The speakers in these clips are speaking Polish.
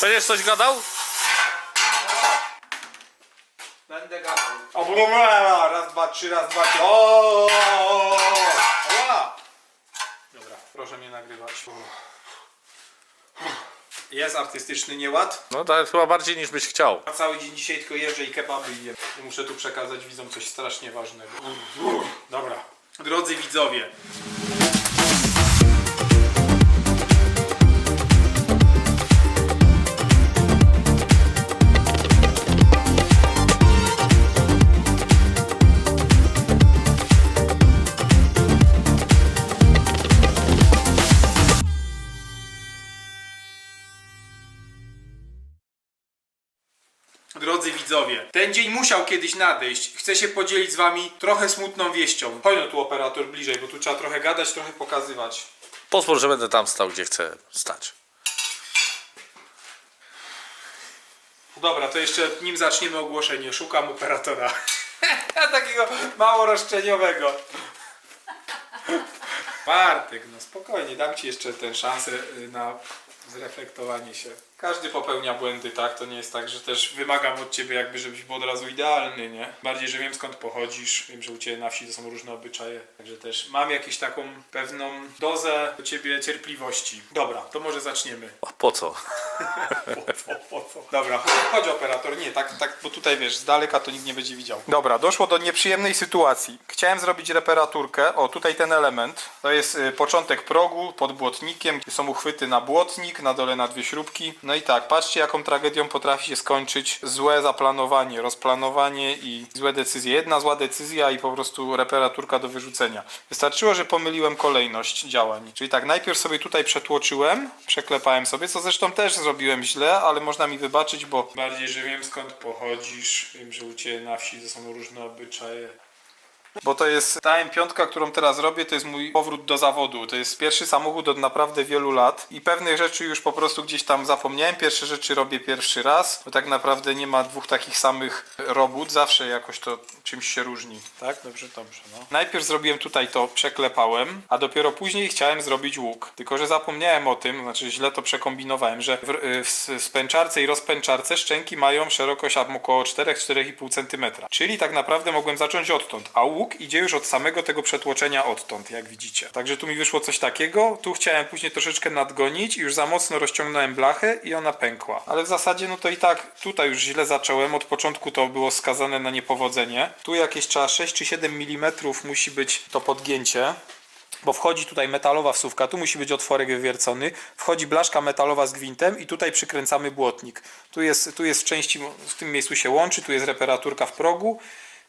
Będziesz coś gadał? Będę gadał. O, raz, dwa, trzy, raz, dwa, trzy. O! Dobra, proszę mnie nagrywać. Jest artystyczny nieład. No to jest chyba bardziej niż byś chciał. A cały dzień dzisiaj tylko jeżdżę i kebaby. I muszę tu przekazać widzom coś strasznie ważnego. Dobra. Drodzy widzowie. Widzowie, ten dzień musiał kiedyś nadejść. Chcę się podzielić z wami trochę smutną wieścią. Chodź no tu operator bliżej, bo tu trzeba trochę gadać, trochę pokazywać. Pozwól, że będę tam stał, gdzie chcę stać. Dobra, to jeszcze nim zaczniemy ogłoszenie, szukam operatora. Takiego mało roszczeniowego. Bartek, no spokojnie, dam ci jeszcze tę szansę y, na zreflektowanie się. Każdy popełnia błędy, tak? To nie jest tak, że też wymagam od ciebie jakby, żebyś był od razu idealny, nie? Bardziej, że wiem skąd pochodzisz, wiem, że u ciebie na wsi to są różne obyczaje, także też mam jakąś taką pewną dozę do ciebie cierpliwości. Dobra, to może zaczniemy. A po co? Po co, po co? Dobra, chodź operator, nie, tak, tak, bo tutaj wiesz, z daleka to nikt nie będzie widział. Dobra, doszło do nieprzyjemnej sytuacji. Chciałem zrobić reparaturkę, o tutaj ten element, to jest y, początek progu pod błotnikiem, są uchwyty na błotnik, na dole na dwie śrubki. No i tak, patrzcie jaką tragedią potrafi się skończyć złe zaplanowanie, rozplanowanie i złe decyzje. Jedna zła decyzja i po prostu reparaturka do wyrzucenia. Wystarczyło, że pomyliłem kolejność działań. Czyli tak, najpierw sobie tutaj przetłoczyłem, przeklepałem sobie, co zresztą też zrobiłem źle, ale można mi wybaczyć, bo bardziej, że wiem skąd pochodzisz, wiem, że u Ciebie na wsi to są różne obyczaje. Bo to jest ta M5, którą teraz robię, to jest mój powrót do zawodu. To jest pierwszy samochód od naprawdę wielu lat i pewnych rzeczy już po prostu gdzieś tam zapomniałem. Pierwsze rzeczy robię pierwszy raz, bo tak naprawdę nie ma dwóch takich samych robót. Zawsze jakoś to czymś się różni. Tak? Dobrze, dobrze. No. Najpierw zrobiłem tutaj to, przeklepałem, a dopiero później chciałem zrobić łuk. Tylko, że zapomniałem o tym, znaczy źle to przekombinowałem, że w, y, w spęczarce i rozpęczarce szczęki mają szerokość około 4-4,5 cm. Czyli tak naprawdę mogłem zacząć odtąd, a łuk idzie już od samego tego przetłoczenia odtąd, jak widzicie. Także tu mi wyszło coś takiego, tu chciałem później troszeczkę nadgonić i już za mocno rozciągnąłem blachę i ona pękła. Ale w zasadzie no to i tak tutaj już źle zacząłem, od początku to było skazane na niepowodzenie. Tu jakieś trzeba 6 czy 7 mm musi być to podgięcie bo wchodzi tutaj metalowa wsówka, tu musi być otworek wywiercony, wchodzi blaszka metalowa z gwintem i tutaj przykręcamy błotnik. Tu jest, tu jest w części, w tym miejscu się łączy, tu jest reparaturka w progu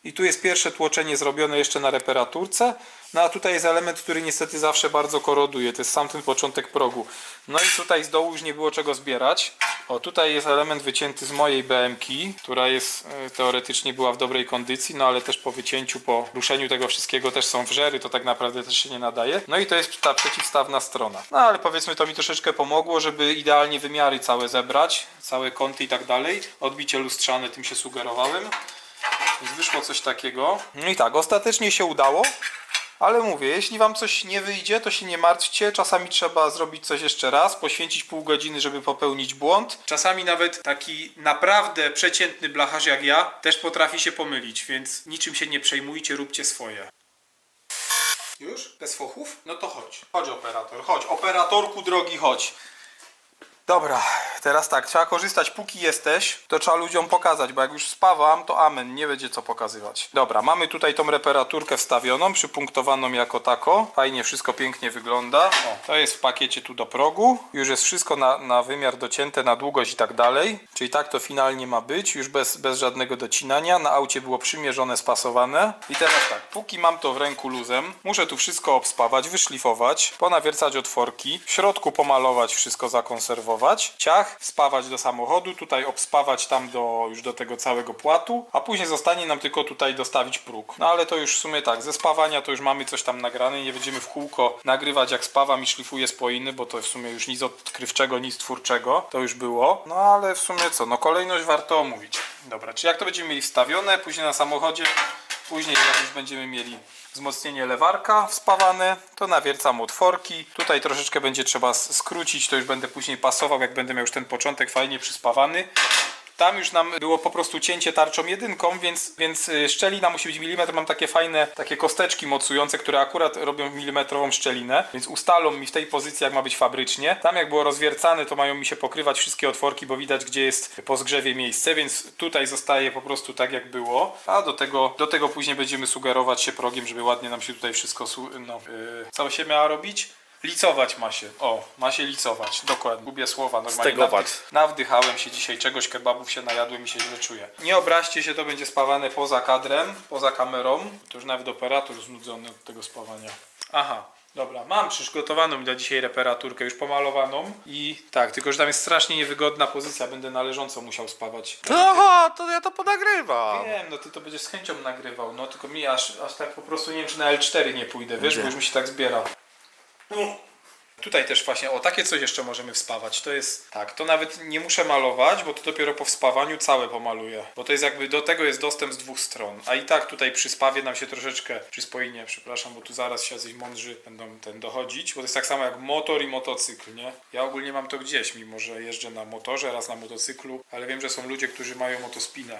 i tu jest pierwsze tłoczenie zrobione jeszcze na reparaturce, no a tutaj jest element, który niestety zawsze bardzo koroduje, to jest sam ten początek progu. No i tutaj z dołu już nie było czego zbierać. O, tutaj jest element wycięty z mojej BM-ki, która jest e, teoretycznie była w dobrej kondycji, no ale też po wycięciu, po ruszeniu tego wszystkiego też są wrzery, to tak naprawdę też się nie nadaje. No i to jest ta przeciwstawna strona. No ale powiedzmy to mi troszeczkę pomogło, żeby idealnie wymiary całe zebrać, całe kąty i tak dalej. Odbicie lustrzane tym się sugerowałem. Więc wyszło coś takiego. No i tak, ostatecznie się udało. Ale mówię, jeśli wam coś nie wyjdzie, to się nie martwcie. Czasami trzeba zrobić coś jeszcze raz, poświęcić pół godziny, żeby popełnić błąd. Czasami nawet taki naprawdę przeciętny blacharz jak ja też potrafi się pomylić, więc niczym się nie przejmujcie, róbcie swoje. Już? Bez fochów? No to chodź. Chodź operator, chodź. Operatorku drogi, chodź. Dobra, teraz tak, trzeba korzystać póki jesteś, to trzeba ludziom pokazać, bo jak już spawam, to amen, nie będzie co pokazywać. Dobra, mamy tutaj tą reparaturkę wstawioną, przypunktowaną jako tako. Fajnie, wszystko pięknie wygląda. O, to jest w pakiecie tu do progu. Już jest wszystko na, na wymiar docięte, na długość i tak dalej. Czyli tak to finalnie ma być, już bez, bez żadnego docinania. Na aucie było przymierzone, spasowane. I teraz tak, póki mam to w ręku luzem, muszę tu wszystko obspawać, wyszlifować, ponawiercać otworki, w środku pomalować, wszystko zakonserwować, ciach, spawać do samochodu, tutaj obspawać tam do, już do tego całego płatu, a później zostanie nam tylko tutaj dostawić próg. No ale to już w sumie tak, ze spawania to już mamy coś tam nagrane, nie będziemy w kółko nagrywać jak spawam i szlifuję spoiny, bo to w sumie już nic odkrywczego, nic twórczego, to już było. No ale w sumie co, no kolejność warto omówić. Dobra, czy jak to będziemy mieli wstawione, później na samochodzie, później jak już będziemy mieli wzmocnienie lewarka wspawane, to nawiercam otworki. Tutaj troszeczkę będzie trzeba skrócić, to już będę później pasował, jak będę miał już ten początek fajnie przyspawany. Tam już nam było po prostu cięcie tarczą jedynką, więc, więc y, szczelina musi być milimetr. Mam takie fajne, takie kosteczki mocujące, które akurat robią milimetrową szczelinę, więc ustalą mi w tej pozycji, jak ma być fabrycznie. Tam jak było rozwiercane, to mają mi się pokrywać wszystkie otworki, bo widać, gdzie jest po zgrzewie miejsce, więc tutaj zostaje po prostu tak, jak było. A do tego, do tego później będziemy sugerować się progiem, żeby ładnie nam się tutaj wszystko, no, yy, się miała robić? Licować ma się. O, ma się licować. Dokładnie. Lubię słowa. Normalnie Stegować. nawdy- Nawdychałem się dzisiaj czegoś, kebabów się najadłem i się źle czuję. Nie obraźcie się, to będzie spawane poza kadrem, poza kamerą. To już nawet operator znudzony od tego spawania. Aha. Dobra, mam przygotowaną dla dzisiaj reparaturkę, już pomalowaną i tak, tylko że tam jest strasznie niewygodna pozycja, będę należąco musiał spawać. Aha, to ja to ponagrywam. Wiem, no ty to będziesz z chęcią nagrywał, no tylko mi aż, aż tak po prostu nie wiem, czy na L4 nie pójdę, wiesz, Gdzie? bo już mi się tak zbiera. Tutaj też właśnie, o takie coś jeszcze możemy wspawać. To jest tak, to nawet nie muszę malować, bo to dopiero po wspawaniu całe pomaluję. Bo to jest jakby do tego jest dostęp z dwóch stron. A i tak tutaj przy spawie nam się troszeczkę, przy spoinie, przepraszam, bo tu zaraz się jacyś mądrzy będą ten dochodzić, bo to jest tak samo jak motor i motocykl, nie? Ja ogólnie mam to gdzieś, mimo że jeżdżę na motorze, raz na motocyklu, ale wiem, że są ludzie, którzy mają motospinę.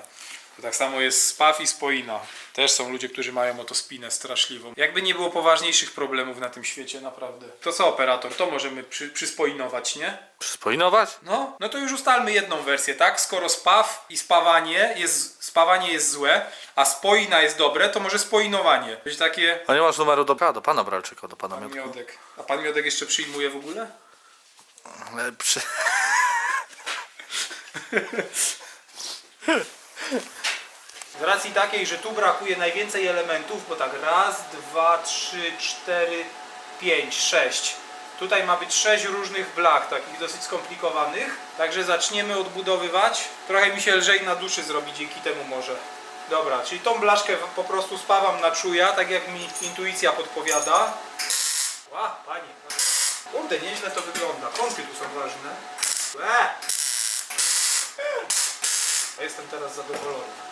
To tak samo jest spaw i spoina. Też są ludzie, którzy mają motospinę straszliwą. Jakby nie było poważniejszych problemów na tym świecie, naprawdę. To co, operator? To możemy przy, przyspoinować, nie? Przyspoinować? No, no to już ustalmy jedną wersję, tak? Skoro spaw i spawanie jest, spawanie jest złe, a spoina jest dobre, to może spoinowanie. Być takie A nie masz numeru do, a, do pana Bralczyka, do pana pan miodek. A pan miodek jeszcze przyjmuje w ogóle? Przy... Z racji takiej, że tu brakuje najwięcej elementów, bo tak raz, dwa, trzy, cztery, pięć, sześć. Tutaj ma być sześć różnych blach, takich dosyć skomplikowanych. Także zaczniemy odbudowywać. Trochę mi się lżej na duszy zrobi dzięki temu może. Dobra, czyli tą blaszkę po prostu spawam na czuja, tak jak mi intuicja podpowiada. Ła, panie. Kurde, nieźle to wygląda. Kąty tu są ważne. Łe! Jestem teraz zadowolony.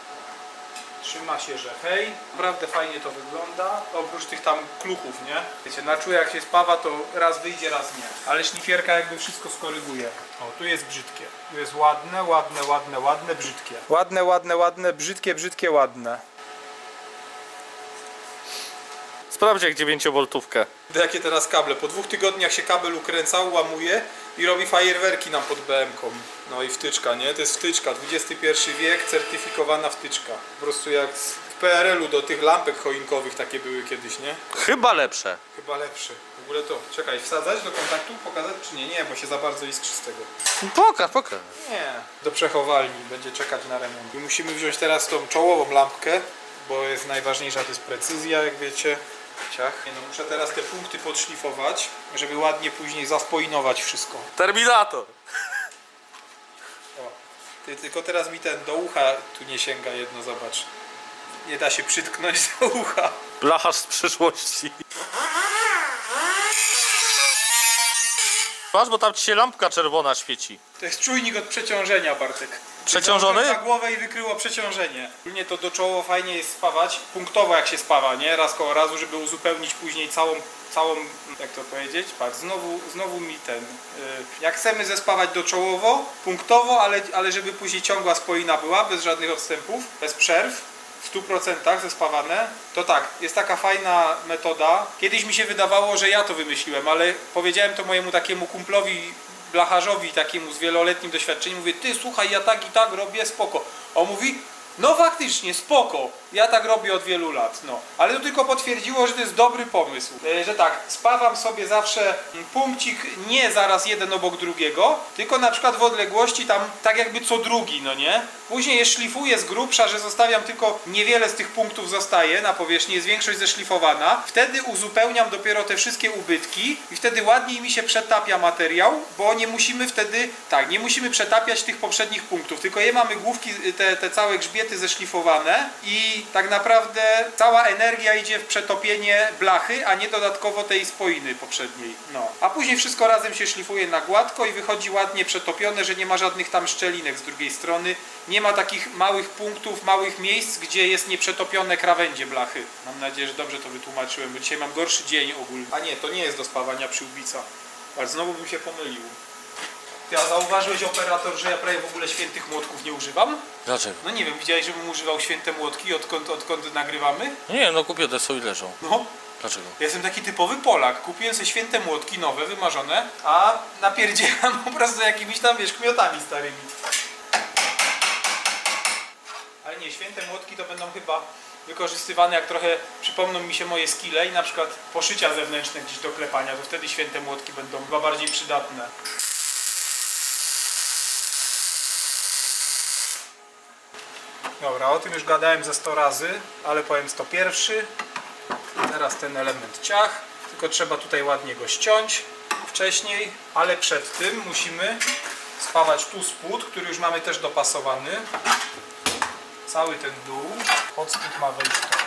Trzyma się, że hej. Naprawdę fajnie to wygląda. Oprócz tych tam kluchów, nie? Wiecie, na czuję jak się spawa, to raz wyjdzie, raz nie. Ale szlifierka jakby wszystko skoryguje. O, tu jest brzydkie. Tu jest ładne, ładne, ładne, ładne, brzydkie. Ładne, ładne, ładne, brzydkie, brzydkie, ładne. Sprawdź jak 9-voltówkę. Jakie teraz kable? Po dwóch tygodniach się kabel ukręcał, łamuje i robi fajerwerki nam pod BM-ką. No i wtyczka, nie? To jest wtyczka. XXI wiek, certyfikowana wtyczka. Po prostu jak z- w PRL-u do tych lampek choinkowych takie były kiedyś, nie? Chyba lepsze. Chyba lepszy. W ogóle to, czekaj, wsadzać do kontaktu, pokazać czy nie? Nie, bo się za bardzo iskrzy z tego. Pokaż, pokaż. Nie. Do przechowalni, będzie czekać na remont. I musimy wziąć teraz tą czołową lampkę, bo jest najważniejsza, to jest precyzja, jak wiecie. Ciach. Nie, no muszę teraz te punkty podszlifować, żeby ładnie później zaspoinować wszystko. Terminator. O. Ty, tylko teraz mi ten do ucha tu nie sięga jedno, zobacz. Nie da się przytknąć do ucha. Blacharz z przyszłości. Masz, bo tam ci się lampka czerwona świeci. To jest czujnik od przeciążenia, Bartek. Przeciążony? Na głowę i wykryło przeciążenie. Ogólnie to do czoło fajnie jest spawać, punktowo jak się spawa, nie? Raz koło razu, żeby uzupełnić później całą, całą jak to powiedzieć? Patrz, znowu, znowu mi ten... y, jak chcemy zespawać do czołowo, punktowo, ale, ale żeby później ciągła spoina była, bez żadnych odstępów, bez przerw, 100% zespawane, to tak, jest taka fajna metoda. Kiedyś mi się wydawało, że ja to wymyśliłem, ale powiedziałem to mojemu takiemu kumplowi blacharzowi takiemu z wieloletnim doświadczeniem, mówię, ty słuchaj, ja tak i tak robię, spoko. On mówi, no faktycznie, spoko, ja tak robię od wielu lat, no. Ale to tylko potwierdziło, że to jest dobry pomysł. E, Że tak, spawam sobie zawsze mm, punkcik nie zaraz jeden obok drugiego, tylko na przykład w odległości tam tak jakby co drugi, no nie? Później je szlifuję z grubsza, że zostawiam tylko niewiele z tych punktów zostaje na powierzchni, jest większość zeszlifowana. Wtedy uzupełniam dopiero te wszystkie ubytki i wtedy ładniej mi się przetapia materiał, bo nie musimy wtedy, tak, nie musimy przetapiać tych poprzednich punktów, tylko je mamy główki, te, te całe grzbiety parkiety zeszlifowane i tak naprawdę cała energia idzie w przetopienie blachy, a nie dodatkowo tej spoiny poprzedniej. No. A później wszystko razem się szlifuje na gładko i wychodzi ładnie przetopione, że nie ma żadnych tam szczelinek z drugiej strony. Nie ma takich małych punktów, małych miejsc, gdzie jest nieprzetopione krawędzie blachy. Mam nadzieję, że dobrze to wytłumaczyłem, bo dzisiaj mam gorszy dzień ogólnie. A nie, to nie jest do spawania przyłbica. Ale znowu bym się pomylił. Ty, a zauważyłeś operator, że ja prawie w ogóle świętych młotków nie używam? Dlaczego? No nie wiem, widziałeś, żebym używał święte młotki odkąd, odkąd nagrywamy? Nie, no kupione są i leżą. No, Dlaczego? ja jestem taki typowy Polak. Kupiłem sobie święte młotki nowe, wymarzone, a napierdzielam po prostu jakimiś tam, wiesz, kmiotami starymi. Ale nie, święte młotki to będą chyba wykorzystywane, jak trochę przypomną mi się moje skille i na przykład poszycia zewnętrzne gdzieś do klepania, to wtedy święte młotki będą chyba bardziej przydatne. Dobra, o tym już gadałem ze 100 razy, ale powiem 101. Teraz ten element ciach, tylko trzeba tutaj ładnie go ściąć wcześniej, ale przed tym musimy spawać tu spód, który już mamy też dopasowany. Cały ten dół, pod spód ma wejść.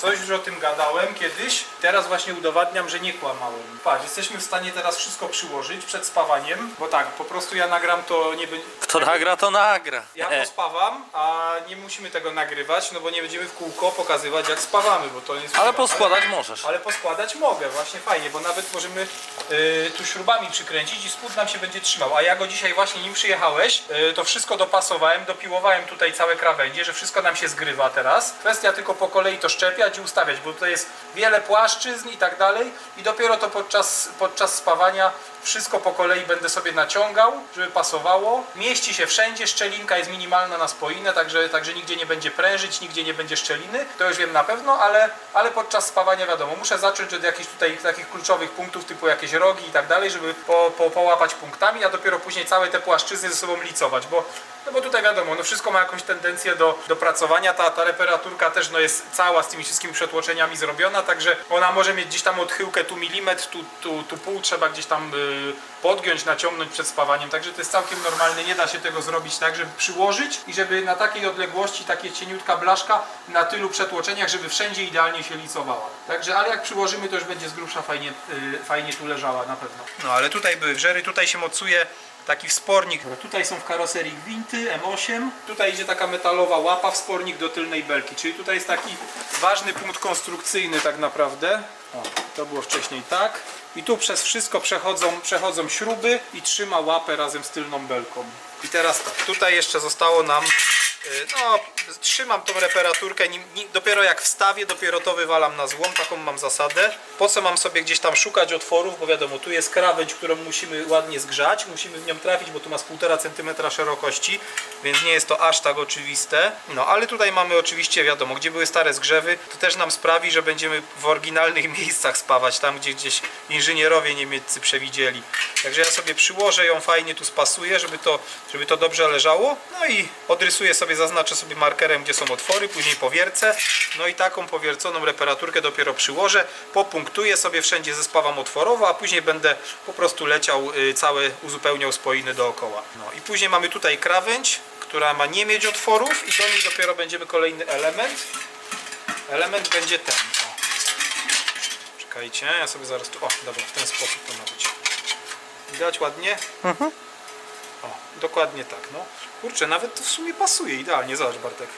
Coś już o tym gadałem kiedyś, teraz właśnie udowadniam, że nie kłamałem. Patrz, jesteśmy w stanie teraz wszystko przyłożyć przed spawaniem, bo tak, po prostu ja nagram to nie będzie... Kto nagra, to nagra. Ja pospawam, a nie musimy tego nagrywać, no bo nie będziemy w kółko pokazywać jak spawamy, bo to jest... Ale poskładać możesz. Ale poskładać mogę, właśnie fajnie, bo nawet możemy y, tu śrubami przykręcić i spód nam się będzie trzymał. A ja go dzisiaj właśnie nim przyjechałeś, y, to wszystko dopasowałem, dopiłowałem tutaj całe krawędzie, że wszystko nam się zgrywa teraz. Kwestia tylko po kolei to szczepiać i ustawiać, bo tutaj jest wiele płaszczyzn i tak dalej i dopiero to podczas, podczas spawania wszystko po kolei będę sobie naciągał, żeby pasowało. Mieści się wszędzie, szczelinka jest minimalna na spoinę, także, także nigdzie nie będzie prężyć, nigdzie nie będzie szczeliny. To już wiem na pewno, ale, ale podczas spawania wiadomo, muszę zacząć od jakichś tutaj takich kluczowych punktów, typu jakieś rogi i tak dalej, żeby po, po, połapać punktami, a dopiero później całe te płaszczyzny ze sobą licować, bo, no bo tutaj wiadomo, no wszystko ma jakąś tendencję do, do pracowania, ta, ta reparaturka też no jest cała z tymi wszystkimi przetłoczeniami zrobiona, także ona może mieć gdzieś tam odchyłkę tu milimetr, tu, tu, tu pół, trzeba gdzieś tam y, podgiąć, naciągnąć przed spawaniem, także to jest całkiem normalne, nie da się tego zrobić tak, żeby przyłożyć i żeby na takiej odległości, takie cieniutka blaszka na tylu przetłoczeniach, żeby wszędzie idealnie się licowała. Także, ale jak przyłożymy, to już będzie z grubsza fajnie, y, fajnie tu leżała na pewno. No ale tutaj były wrzery, tutaj się mocuje taki wspornik. Tutaj są w karoserii gwinty M8. Tutaj idzie taka metalowa łapa, wspornik do tylnej belki. Czyli tutaj jest taki ważny punkt konstrukcyjny tak naprawdę. O, to było wcześniej tak. I tu przez wszystko przechodzą, przechodzą śruby i trzyma łapę razem z tylną belką. I teraz tak, tutaj jeszcze zostało nam no, trzymam tą reparaturkę, dopiero jak wstawię, dopiero to wywalam na złom, taką mam zasadę. Po co mam sobie gdzieś tam szukać otworów, bo wiadomo, tu jest krawędź, którą musimy ładnie zgrzać, musimy w nią trafić, bo tu ma z 1,5 cm szerokości, więc nie jest to aż tak oczywiste. No, ale tutaj mamy oczywiście, wiadomo, gdzie były stare zgrzewy, to też nam sprawi, że będziemy w oryginalnych miejscach spawać, tam gdzie gdzieś inżynierowie niemieccy przewidzieli. Także ja sobie przyłożę ją fajnie, tu spasuję, żeby to, żeby to dobrze leżało, no i odrysuję sobie, zaznaczę sobie markerem, gdzie są otwory, później powiercę, no i taką powierconą reparaturkę dopiero przyłożę, popunktuję sobie wszędzie, zespawam otworowo, a później będę po prostu leciał y, całe, uzupełniał spoiny dookoła. No i później mamy tutaj krawędź, która ma nie mieć otworów i do niej dopiero będziemy kolejny element. Element będzie ten. O. Czekajcie, ja sobie zaraz tu. O, dobra, w ten sposób to ma być. Widać ładnie? O, dokładnie tak, no. Kurczę, nawet to w sumie pasuje idealnie, zobacz Bartek.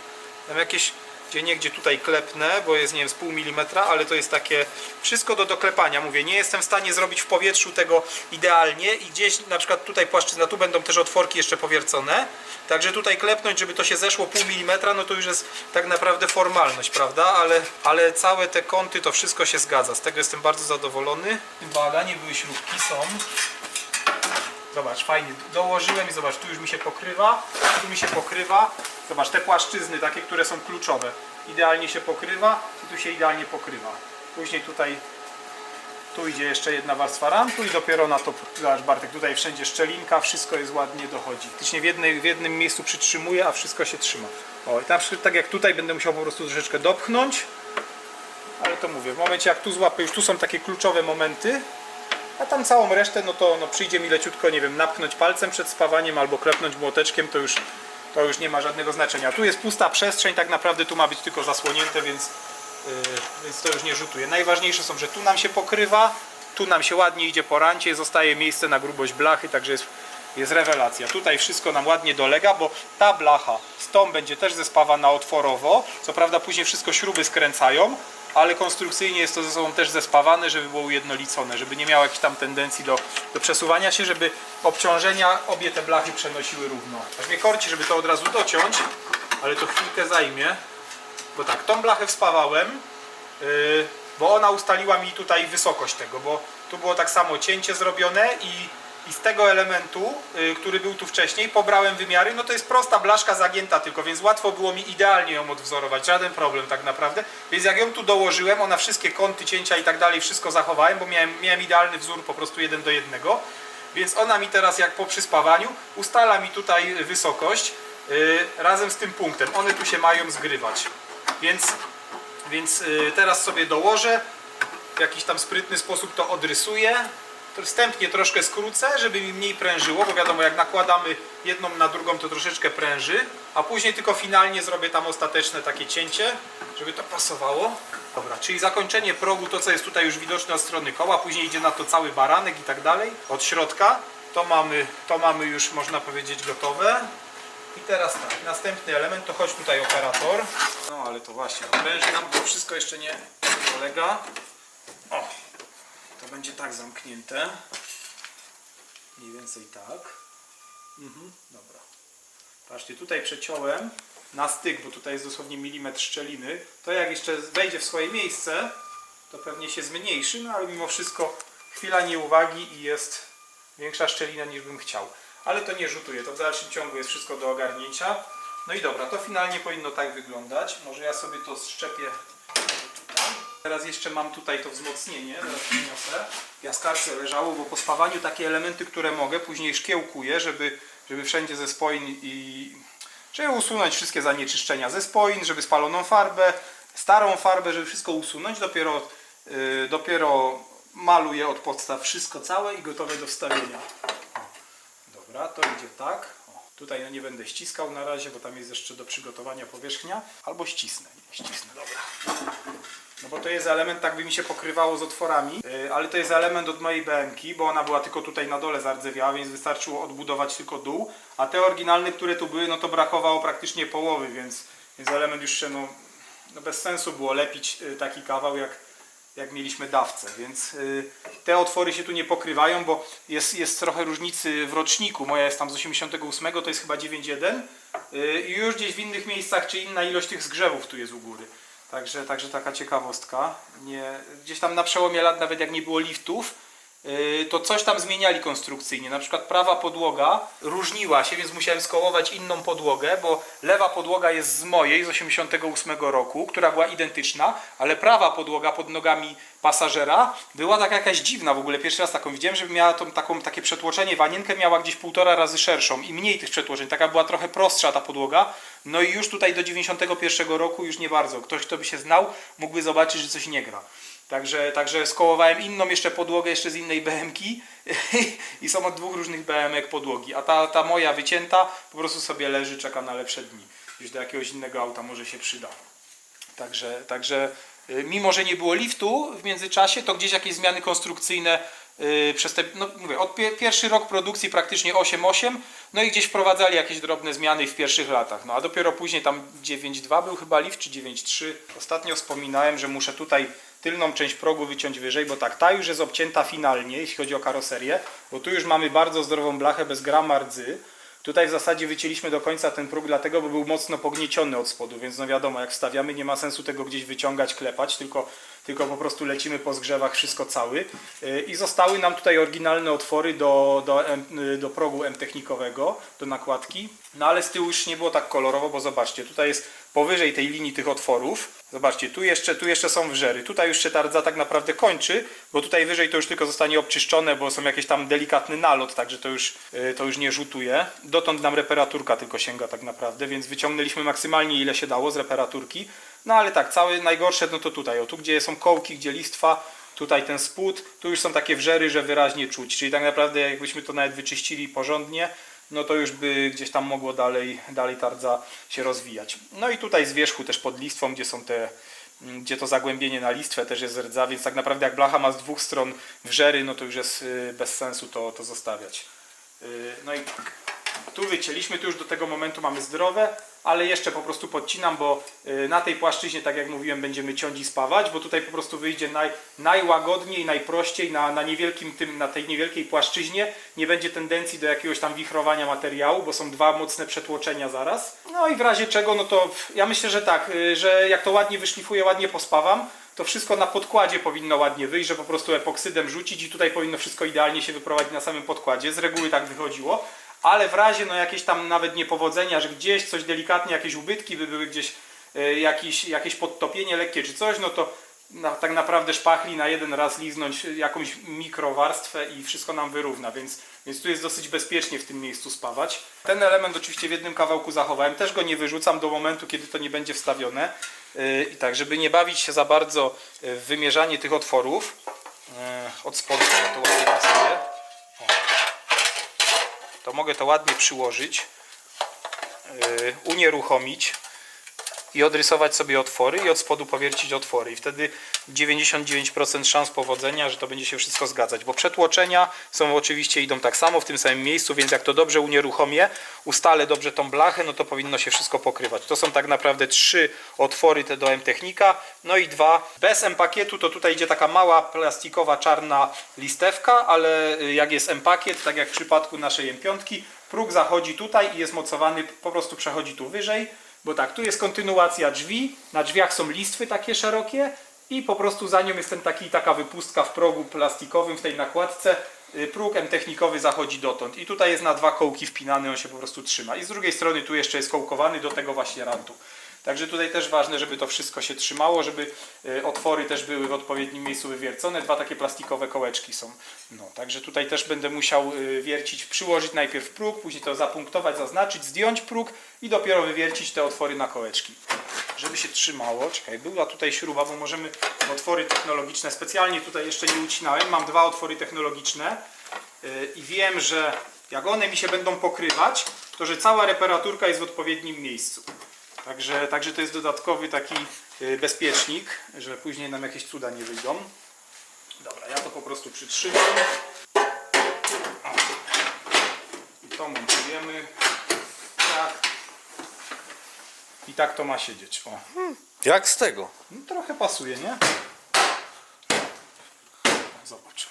Tam jakieś gdzie niegdzie tutaj klepnę, bo jest nie wiem z pół milimetra, ale to jest takie wszystko do doklepania, mówię, nie jestem w stanie zrobić w powietrzu tego idealnie i gdzieś na przykład tutaj płaszczyzna, tu będą też otworki jeszcze powiercone, także tutaj klepnąć, żeby to się zeszło pół milimetra, no to już jest tak naprawdę formalność, prawda, ale, ale całe te kąty, to wszystko się zgadza, z tego jestem bardzo zadowolony. Uwaga, nie były śrubki, są. Zobacz, fajnie, dołożyłem i zobacz, tu już mi się pokrywa, tu mi się pokrywa. Zobacz, te płaszczyzny takie, które są kluczowe, idealnie się pokrywa i tu się idealnie pokrywa. Później tutaj, tu idzie jeszcze jedna warstwa rampu i dopiero na to, zobacz Bartek, tutaj wszędzie szczelinka, wszystko jest ładnie dochodzi. Faktycznie w, w jednym miejscu przytrzymuje, a wszystko się trzyma. O, i na przykład tak jak tutaj będę musiał po prostu troszeczkę dopchnąć, ale to mówię, w momencie jak tu złapię, już tu są takie kluczowe momenty, a tam całą resztę, no to no przyjdzie mi leciutko, nie wiem, napchnąć palcem przed spawaniem albo klepnąć młoteczkiem, to już, to już nie ma żadnego znaczenia. Tu jest pusta przestrzeń, tak naprawdę tu ma być tylko zasłonięte, więc, yy, więc to już nie rzutuje. Najważniejsze są, że tu nam się pokrywa, tu nam się ładnie idzie po rancie, zostaje miejsce na grubość blachy, także jest, jest rewelacja. Tutaj wszystko nam ładnie dolega, bo ta blacha z tą będzie też zespawana otworowo. Co prawda później wszystko śruby skręcają, ale konstrukcyjnie jest to ze sobą też zespawane, żeby było ujednolicone, żeby nie miało jakichś tam tendencji do, do przesuwania się, żeby obciążenia obie te blachy przenosiły równo. Aż mnie korci, żeby to od razu dociąć, ale to chwilkę zajmie. Bo tak, tą blachę wspawałem, yy, bo ona ustaliła mi tutaj wysokość tego, bo tu było tak samo cięcie zrobione i, i z tego elementu, yy, który był tu wcześniej, pobrałem wymiary, no to jest prosta blaszka zagięta tylko, więc łatwo było mi idealnie ją odwzorować, żaden problem tak naprawdę. Więc jak ją tu dołożyłem, ona wszystkie kąty cięcia i tak dalej, wszystko zachowałem, bo miałem, miałem idealny wzór po prostu jeden do jednego. Więc ona mi teraz jak po przyspawaniu ustala mi tutaj wysokość yy, razem z tym punktem. One tu się mają zgrywać. Więc, więc yy, teraz sobie dołożę, w jakiś tam sprytny sposób to odrysuję. Wstępnie troszkę skrócę, żeby mi mniej prężyło, bo wiadomo, jak nakładamy jedną na drugą, to troszeczkę pręży, a później tylko finalnie zrobię tam ostateczne takie cięcie, żeby to pasowało. Dobra, czyli zakończenie progu, to co jest tutaj już widoczne od strony koła, później idzie na to cały baranek i tak dalej, od środka. To mamy, to mamy już, można powiedzieć, gotowe. I teraz tak, następny element, to chodź tutaj operator. No ale to właśnie, pręży nam to wszystko jeszcze nie dolega. O, będzie tak zamknięte. Mniej więcej tak. Mhm, dobra. Patrzcie, tutaj przeciąłem na styk, bo tutaj jest dosłownie milimetr szczeliny. To jak jeszcze wejdzie w swoje miejsce, to pewnie się zmniejszy, no ale mimo wszystko chwila nieuwagi i jest większa szczelina niż bym chciał. Ale to nie rzutuje, to w dalszym ciągu jest wszystko do ogarnięcia. No i dobra, to finalnie powinno tak wyglądać. Może ja sobie to szczepię Teraz jeszcze mam tutaj to wzmocnienie, zaraz przyniosę. W Jaskarce leżało, bo po spawaniu takie elementy, które mogę, później szkiełkuję, żeby, żeby wszędzie ze spoin i... żeby usunąć wszystkie zanieczyszczenia ze spoin, żeby spaloną farbę, starą farbę, żeby wszystko usunąć. Dopiero, yy, dopiero maluję od podstaw wszystko całe i gotowe do wstawienia. Dobra, to idzie tak. O, tutaj no nie będę ściskał na razie, bo tam jest jeszcze do przygotowania powierzchnia. Albo ścisnę. Nie, ścisnę, dobra. No bo to jest element, tak by mi się pokrywało z otworami, yy, ale to jest element od mojej BMki, bo ona była tylko tutaj na dole zardzewiała, więc wystarczyło odbudować tylko dół, a te oryginalne, które tu były, no to brakowało praktycznie połowy, więc, więc element już się, no, no bez sensu było lepić yy, taki kawał, jak, jak mieliśmy dawcę, więc yy, te otwory się tu nie pokrywają, bo jest, jest trochę różnicy w roczniku, moja jest tam z 88, to jest chyba 9.1 yy, i już gdzieś w innych miejscach, czy inna ilość tych zgrzewów tu jest u góry. Także, także taka ciekawostka. Nie, gdzieś tam na przełomie lat, nawet jak nie było liftów, to coś tam zmieniali konstrukcyjnie. Na przykład prawa podłoga różniła się, więc musiałem skołować inną podłogę, bo lewa podłoga jest z mojej z 88 roku, która była identyczna, ale prawa podłoga pod nogami pasażera była taka jakaś dziwna w ogóle. Pierwszy raz taką widziałem, żeby miała tą, taką, takie przetłoczenie. Wanienkę miała gdzieś półtora razy szerszą i mniej tych przetłoczeń. Taka była trochę prostsza ta podłoga. No i już tutaj do 91 roku już nie bardzo. Ktoś, kto by się znał, mógłby zobaczyć, że coś nie gra. Także, także skołowałem inną jeszcze podłogę, jeszcze z innej BMki i są od dwóch różnych BMek podłogi. A ta, ta moja wycięta po prostu sobie leży, czeka na lepsze dni. Gdzieś do jakiegoś innego auta może się przyda. Także, także y, mimo, że nie było liftu w międzyczasie, to gdzieś jakieś zmiany konstrukcyjne przez te, no mówię, od pie, pierwszy rok produkcji praktycznie 8.8, no i gdzieś wprowadzali jakieś drobne zmiany w pierwszych latach. No a dopiero później tam 9.2 był chyba lift, czy 9.3. Ostatnio wspominałem, że muszę tutaj tylną część progu wyciąć wyżej, bo tak, ta już jest obcięta finalnie, jeśli chodzi o karoserię, bo tu już mamy bardzo zdrową blachę bez grama rdzy. Tutaj w zasadzie wycięliśmy do końca ten próg, dlatego, bo był mocno pognieciony od spodu, więc no wiadomo, jak wstawiamy, nie ma sensu tego gdzieś wyciągać, klepać, tylko, tylko po prostu lecimy po zgrzewach wszystko cały. Yy, I zostały nam tutaj oryginalne otwory do, do, yy, do progu M-technikowego, do nakładki. No ale z tyłu już nie było tak kolorowo, bo zobaczcie, tutaj jest powyżej tej linii tych otworów. Zobaczcie, tu jeszcze, tu jeszcze są wrzery. Tutaj już się ta rdza tak naprawdę kończy, bo tutaj wyżej to już tylko zostanie obczyszczone, bo są jakieś tam delikatny nalot, także to już, yy, to już nie rzutuje. Dotąd nam reparaturka tylko sięga tak naprawdę, więc wyciągnęliśmy maksymalnie ile się dało z reparaturki. No ale tak, całe najgorsze no to tutaj, o tu gdzie są kołki, gdzie listwa, tutaj ten spód, tu już są takie wrzery, że wyraźnie czuć. Czyli tak naprawdę jakbyśmy to nawet wyczyścili porządnie, no to już by gdzieś tam mogło dalej, dalej tardza się rozwijać. No i tutaj z wierzchu też pod listwą, gdzie są te mm, gdzie to zagłębienie na listwę też jest rdza, więc tak naprawdę jak blacha ma z dwóch stron wrzery, no to już jest y, bez sensu to, to zostawiać. Y, No i. Tu wycięliśmy, tu już do tego momentu mamy zdrowe, ale jeszcze po prostu podcinam, bo y, na tej płaszczyźnie, tak jak mówiłem, będziemy ciąć i spawać, bo tutaj po prostu wyjdzie naj, najłagodniej, najprościej na, na, niewielkim tym, na tej niewielkiej płaszczyźnie. Nie będzie tendencji do jakiegoś tam wichrowania materiału, bo są dwa mocne przetłoczenia zaraz. No i w razie czego, no to ja myślę, że tak, y, że jak to ładnie wyszlifuję, ładnie pospawam, to wszystko na podkładzie powinno ładnie wyjść, że po prostu epoksydem rzucić i tutaj powinno wszystko idealnie się wyprowadzić na samym podkładzie. Z reguły tak wychodziło. Ale w razie no jakieś tam nawet niepowodzenia, że gdzieś coś delikatnie, jakieś ubytki by były gdzieś, e, jakieś, jakieś podtopienie lekkie czy coś, no to tak naprawdę szpachli na jeden raz liznąć jakąś mikrowarstwę i wszystko nam wyrówna, więc, więc tu jest dosyć bezpiecznie w tym miejscu spawać. Ten element oczywiście w jednym kawałku zachowałem, też go nie wyrzucam do momentu, kiedy to nie będzie wstawione. Yy, I tak, żeby nie bawić się za bardzo w wymierzanie tych otworów, yy, od spodu to ładnie pasuje. To mogę to ładnie przyłożyć, yy, unieruchomić i odrysować sobie otwory i od spodu powiercić otwory. I wtedy 99% szans powodzenia, że to będzie się wszystko zgadzać, bo przetłoczenia są oczywiście idą tak samo w tym samym miejscu, więc jak to dobrze unieruchomię, ustalę dobrze tą blachę, no to powinno się wszystko pokrywać. To są tak naprawdę trzy otwory te do M-Technika, no i dwa bez M-pakietu, to tutaj idzie taka mała plastikowa czarna listewka, ale y, jak jest M-pakiet, tak jak w przypadku naszej M5, próg zachodzi tutaj i jest mocowany, po prostu przechodzi tu wyżej, bo tak, tu jest kontynuacja drzwi, na drzwiach są listwy takie szerokie i po prostu za nią jest ten taki, taka wypustka w progu plastikowym w tej nakładce. Y, Próg M-technikowy zachodzi dotąd i tutaj jest na dwa kołki wpinany, on się po prostu trzyma. I z drugiej strony tu jeszcze jest kołkowany do tego właśnie rantu. Także tutaj też ważne, żeby to wszystko się trzymało, żeby y, otwory też były w odpowiednim miejscu wywiercone. Dwa takie plastikowe kołeczki są. No, także tutaj też będę musiał y, wiercić, przyłożyć najpierw próg, później to zapunktować, zaznaczyć, zdjąć próg i dopiero wywiercić te otwory na kołeczki. Żeby się trzymało, czekaj, była tutaj śruba, bo możemy otwory technologiczne, specjalnie tutaj jeszcze nie ucinałem, mam dwa otwory technologiczne y, i wiem, że jak one mi się będą pokrywać, to że cała reparaturka jest w odpowiednim miejscu. Także, także to jest dodatkowy taki y, bezpiecznik, że później nam jakieś cuda nie wyjdą. Dobra, ja to po prostu przytrzymam. I to montujemy. Tak. I tak to ma siedzieć. O. Jak z tego? No, trochę pasuje, nie? Zobacz.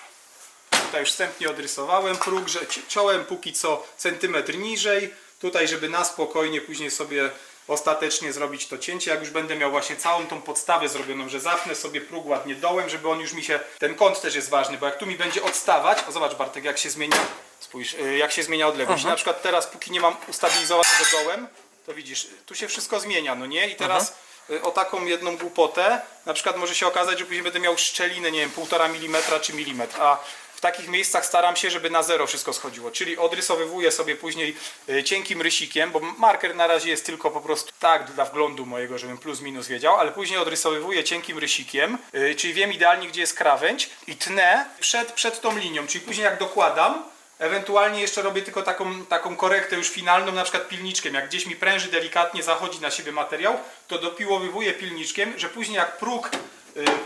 Tutaj już wstępnie odrysowałem próg, że ci- ciąłem póki co centymetr niżej. Tutaj, żeby na spokojnie później sobie ostatecznie zrobić to cięcie. Jak już będę miał właśnie całą tą podstawę zrobioną, że zapnę sobie próg ładnie dołem, żeby on już mi się... Ten kąt też jest ważny, bo jak tu mi będzie odstawać... O zobacz Bartek, jak się zmienia... Spójrz, y, jak się zmienia odległość. Na przykład teraz, póki nie mam ustabilizowanego dołem, to widzisz, tu się wszystko zmienia, no nie? I teraz y, o taką jedną głupotę, na przykład może się okazać, że później będę miał szczelinę, nie wiem, 1,5 mm czy milimetr, a w takich miejscach staram się, żeby na zero wszystko schodziło, czyli odrysowywuję sobie później y, cienkim rysikiem, bo marker na razie jest tylko po prostu tak dla wglądu mojego, żebym plus minus wiedział, ale później odrysowywuję cienkim rysikiem, y, czyli wiem idealnie gdzie jest krawędź i tnę przed, przed tą linią, czyli później jak dokładam, Ewentualnie jeszcze robię tylko taką, taką korektę już finalną, na przykład pilniczkiem. Jak gdzieś mi pręży delikatnie, zachodzi na siebie materiał, to dopiłowywuję pilniczkiem, że później jak próg,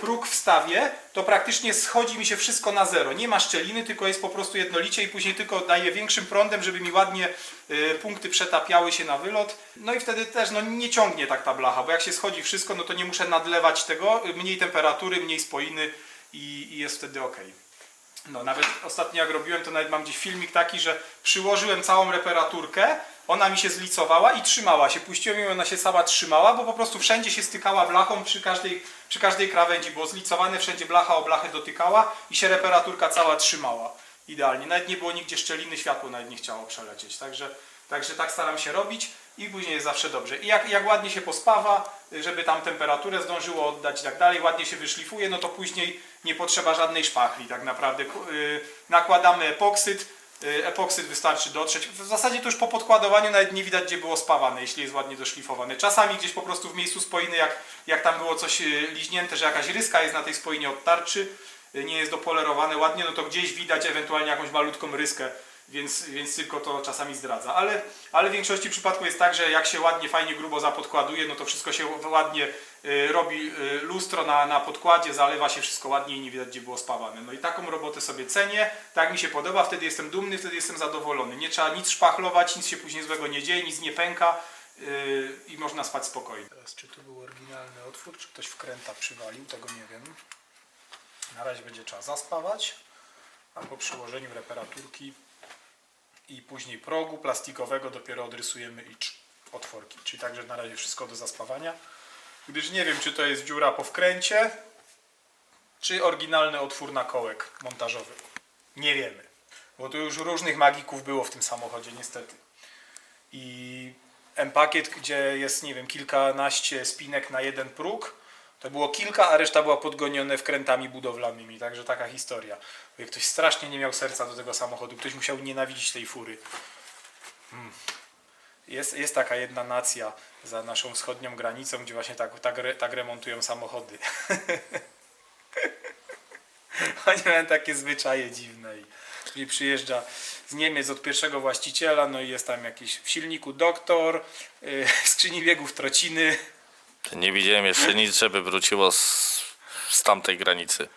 próg wstawię, to praktycznie schodzi mi się wszystko na zero. Nie ma szczeliny, tylko jest po prostu jednolicie i później tylko daję większym prądem, żeby mi ładnie y, punkty przetapiały się na wylot. No i wtedy też no, nie ciągnie tak ta blacha, bo jak się schodzi wszystko, no to nie muszę nadlewać tego, y, mniej temperatury, mniej spoiny i, i jest wtedy ok. No nawet ostatnio jak robiłem, to nawet mam gdzieś filmik taki, że przyłożyłem całą reparaturkę, ona mi się zlicowała i trzymała się. Puściłem ją, ona się sama trzymała, bo po prostu wszędzie się stykała blachą przy każdej, przy każdej krawędzi. Było zlicowane, wszędzie blacha o blachę dotykała i się reparaturka cała trzymała. Idealnie. Nawet nie było nigdzie szczeliny, światło nawet nie chciało przelecieć. Także, także tak staram się robić i później jest zawsze dobrze. I jak, jak ładnie się pospawa, żeby tam temperaturę zdążyło oddać i tak dalej, ładnie się wyszlifuje, no to później nie potrzeba żadnej szpachli tak naprawdę. Y, nakładamy epoksyd, epoksyd wystarczy dotrzeć. W zasadzie to już po podkładowaniu nawet nie widać gdzie było spawane, jeśli jest ładnie doszlifowane. Czasami gdzieś po prostu w miejscu spoiny, jak, jak tam było coś y, liźnięte, że jakaś ryska jest na tej spoinie od tarczy, y, nie jest dopolerowane ładnie, no to gdzieś widać ewentualnie jakąś malutką ryskę więc, więc tylko to czasami zdradza. Ale, ale w większości przypadków jest tak, że jak się ładnie, fajnie, grubo zapodkładuje, no to wszystko się ładnie y, robi y, lustro na, na podkładzie, zalewa się wszystko ładnie i nie widać, gdzie było spawane. No i taką robotę sobie cenię, tak mi się podoba, wtedy jestem dumny, wtedy jestem zadowolony. Nie trzeba nic szpachlować, nic się później złego nie dzieje, nic nie pęka y, i można spać spokojnie. Teraz czy tu był oryginalny otwór, czy ktoś wkręta przywalił, tego nie wiem. Na razie będzie trzeba zaspawać, a po przyłożeniu reparaturki i później progu plastikowego dopiero odrysujemy i otworki. Czyli także na razie wszystko do zaspawania. Gdyż nie wiem, czy to jest dziura po wkręcie, czy oryginalny otwór na kołek montażowy. Nie wiemy. Bo tu już różnych magików było w tym samochodzie, niestety. I M-Pakiet, gdzie jest, nie wiem, kilkanaście spinek na jeden próg, to było kilka, a reszta była podgonione wkrętami budowlanymi, także taka historia. Mówię, Ktoś strasznie nie miał serca do tego samochodu, ktoś musiał nienawidzić tej fury. Hmm. Jest, jest taka jedna nacja za naszą wschodnią granicą, gdzie właśnie tak, tak, tak remontują samochody. Oni mają takie zwyczaje dziwne. I, czyli przyjeżdża z Niemiec od pierwszego właściciela, no i jest tam jakiś w silniku doktor, yy, w skrzyni biegów trociny. Nie widziałem jeszcze nic, żeby wróciło z, z tamtej granicy.